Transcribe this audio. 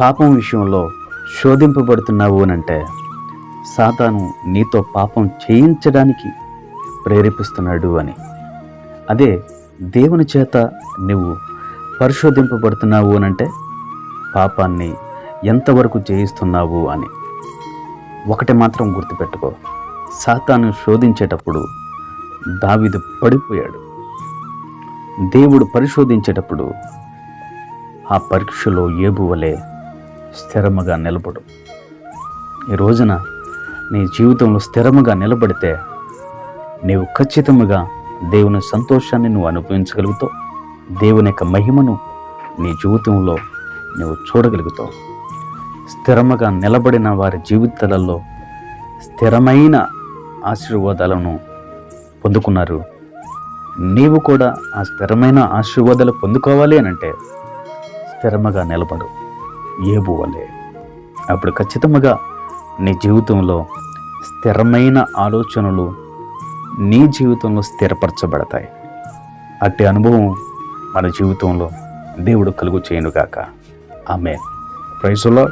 పాపం విషయంలో శోధింపబడుతున్నావు అనంటే సాతాను నీతో పాపం చేయించడానికి ప్రేరేపిస్తున్నాడు అని. అదే దేవుని చేత నువ్వు పరిశోధింపబడుతున్నావు అనంటే పాపాన్ని ఎంతవరకు చేయిస్తున్నావు అని. ఒకటి మాత్రం గుర్తుపెట్టుకో. సాతాను శోధించేటప్పుడు దావిదు పడిపోయాడు. దేవుడు పరిశోధించేటప్పుడు ఆ పరీక్షలో ఏబువలే స్థిరముగా నిలబడు. ఈ రోజున నీ జీవితంలో స్థిరముగా నిలబడితే నీవు ఖచ్చితముగా దేవుని సంతోషాన్ని నువ్వు అనుభవించగలుగుతావు. దేవుని యొక్క మహిమను నీ జీవితంలో నువ్వు చూడగలుగుతావు. స్థిరముగా నిలబడిన వారి జీవితాలలో స్థిరమైన ఆశీర్వాదాలను పొందుకున్నారు. నీవు కూడా ఆ స్థిరమైన ఆశీర్వాదాలు పొందుకోవాలి అని అంటే స్థిరముగా నిలబడు. ఏబు వలె. అప్పుడు ఖచ్చితంగా నీ జీవితంలో స్థిరమైన ఆలోచనలు నీ జీవితంలో స్థిరపరచబడతాయి. అట్టి అనుభవం మన జీవితంలో దేవుడు కలుగు చేయనుగాక. ఆమె ప్రైజ్లో